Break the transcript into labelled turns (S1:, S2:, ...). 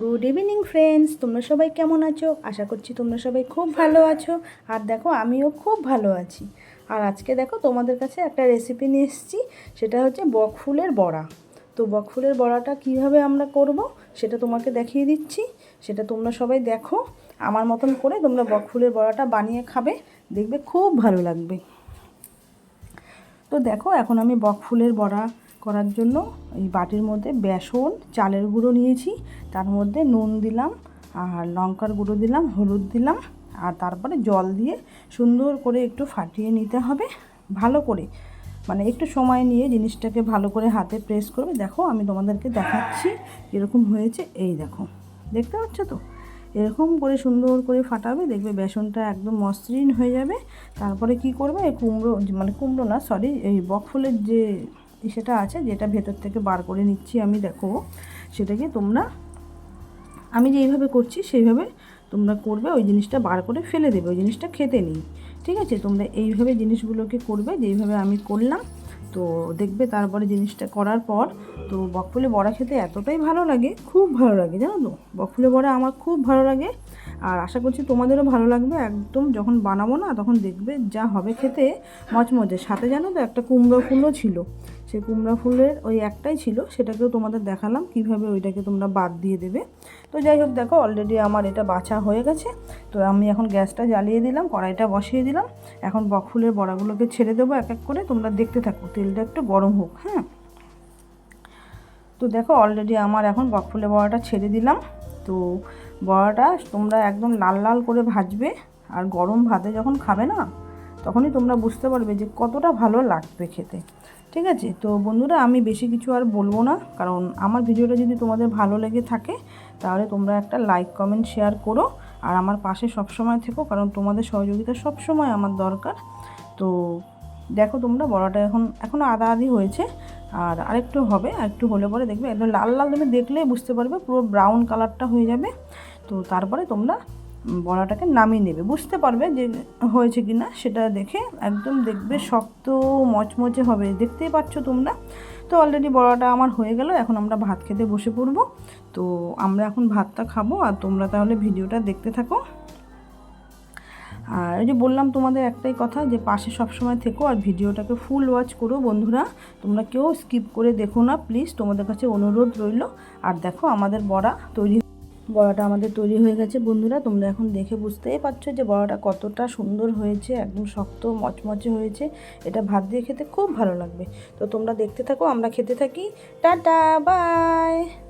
S1: Good evening friends তোমরা সবাই কেমন আছো? আশা করছি তোমরা সবাই খুব ভালো আছো। আর দেখো, আমিও খুব ভালো আছি। আর আজকে দেখো, তোমাদের কাছে একটা রেসিপি নিয়ে এসেছি। সেটা হচ্ছে বকফুলের বড়া। তো বকফুলের বড়াটা কীভাবে আমরা করব, সেটা তোমাকে দেখিয়ে দিচ্ছি। সেটা তোমরা সবাই দেখো। আমার মতন করে তোমরা বকফুলের বড়াটা বানিয়ে খাবে। দেখবে খুব ভালো লাগবে। তো দেখো, এখন আমি বকফুলের বড়া করার জন্য এই বাটির মধ্যে বেসন, চালের গুঁড়ো নিয়েছি। তার মধ্যে নুন দিলাম, আর লঙ্কার গুঁড়ো দিলাম, হলুদ দিলাম, আর তারপরে জল দিয়ে সুন্দর করে একটু ফাটিয়ে নিতে হবে। ভালো করে মানে একটু সময় নিয়ে জিনিসটাকে ভালো করে হাতে প্রেস করবে। দেখো, আমি তোমাদেরকে দেখাচ্ছি এরকম হয়েছে। এই দেখো, দেখতে পাচ্ছ তো? এরকম করে সুন্দর করে ফাটাবে, দেখবে বেসনটা একদম মসৃণ হয়ে যাবে। তারপরে কি করবে? এই কুমড়ো মানে কুমড়ো না সরি এই বকফুলের যে সেটা আছে, যেটা ভেতর থেকে বার করে নিচ্ছি আমি, দেখো। সেটাকে তোমরা, আমি যেইভাবে করছি, সেইভাবে তোমরা করবে, ওই জিনিসটা বার করে ফেলে দেবে, ওই জিনিসটা খেতে নেই। ঠিক আছে? তোমরা এইভাবে জিনিসগুলোকে করবে, যেইভাবে আমি করলাম। তো দেখবে তারপরে জিনিসটা করার পর, তো বকফুলে বড়া খেতে এতটাই ভালো লাগে, খুব ভালো লাগে, জানো তো? বকফুলে বড়া আমার খুব ভালো লাগে, আর আশা করছি তোমাদেরও ভালো লাগবে। একদম যখন বানাবো না, তখন দেখবে যা হবে খেতে, মচমচে। সাথে জানো তো একটা কুমড়ো ফুলও ছিল। সেই কুমড়া ফুলের ওই একটাই ছিল, সেটাকেও তোমাদের দেখালাম, কীভাবে ওইটাকে তোমরা বাদ দিয়ে দেবে। তো যাই হোক, দেখো অলরেডি আমার এটা বাছা হয়ে গেছে। তো আমি এখন গ্যাসটা জ্বালিয়ে দিলাম, কড়াইটা বসিয়ে দিলাম। এখন বকফুলের বড়াগুলোকে ছেড়ে দেবো এক এক করে, তোমরা দেখতে থাকো, তেলটা একটু গরম হোক হ্যাঁ। তো দেখো অলরেডি আমার এখন বকফুলের বড়াটা ছেড়ে দিলাম। তো বড়াটা তোমরা একদম লাল লাল করে ভাজবে, আর গরম ভাতে যখন খাবে না তখনই তোমরা বুঝতে পারবে যে কতটা ভালো লাগবে খেতে। ঠিক আছে? তো বন্ধুরা, আমি বেশি কিছু আর বলব না, কারণ আমার ভিডিওটা যদি তোমাদের ভালো লেগে থাকে, তাহলে তোমরা একটা লাইক কমেন্ট শেয়ার করো, আর আমার পাশে সবসময় থেকো, কারণ তোমাদের সহযোগিতা সবসময় আমার দরকার। তো দেখো তোমরা বড়াটা এখন এখনও আদা আদি হয়েছে, আর আরেকটু হবে আর একটু হলে পরে দেখবে। একদম লাল লাল তুমি দেখলেই বুঝতে পারবে, পুরো ব্রাউন কালারটা হয়ে যাবে। তো তারপরে তোমরা বড়াটাকে নামিয়ে নেবে। বুঝতে পারবে যে হয়েছে কি না সেটা দেখে একদম দেখবে শক্ত, মচমচে হবে। দেখতেই পাচ্ছ তোমরা? তো অলরেডি বড়াটা আমার হয়ে গেল, এখন আমরা ভাত খেতে বসে পড়ব। তো আমরা এখন ভাতটা খাব, আর তোমরা তাহলে ভিডিওটা দেখতে থাকো। আর ওই যে বললাম তোমাদের একটাই কথা, যে পাশে সবসময় থেকো আর ভিডিওটাকে ফুল ওয়াচ করো বন্ধুরা। তোমরা কেউ স্কিপ করে দেখো না প্লিজ তোমাদের কাছে অনুরোধ রইল। আর দেখো আমাদের বড়া তৈরি বড়াটা আমাদের তৈরি হয়ে গেছে। বন্ধুরা, তোমরা এখন দেখে বুঝতেই পারছ যে বড়াটা কতটা সুন্দর হয়েছে, একদম শক্ত, মচমচে হয়েছে। এটা ভাত দিয়ে খেতে খুব ভালো লাগবে। তো তোমরা দেখতে থাকো, আমরা খেতে থাকি। Tata, bye!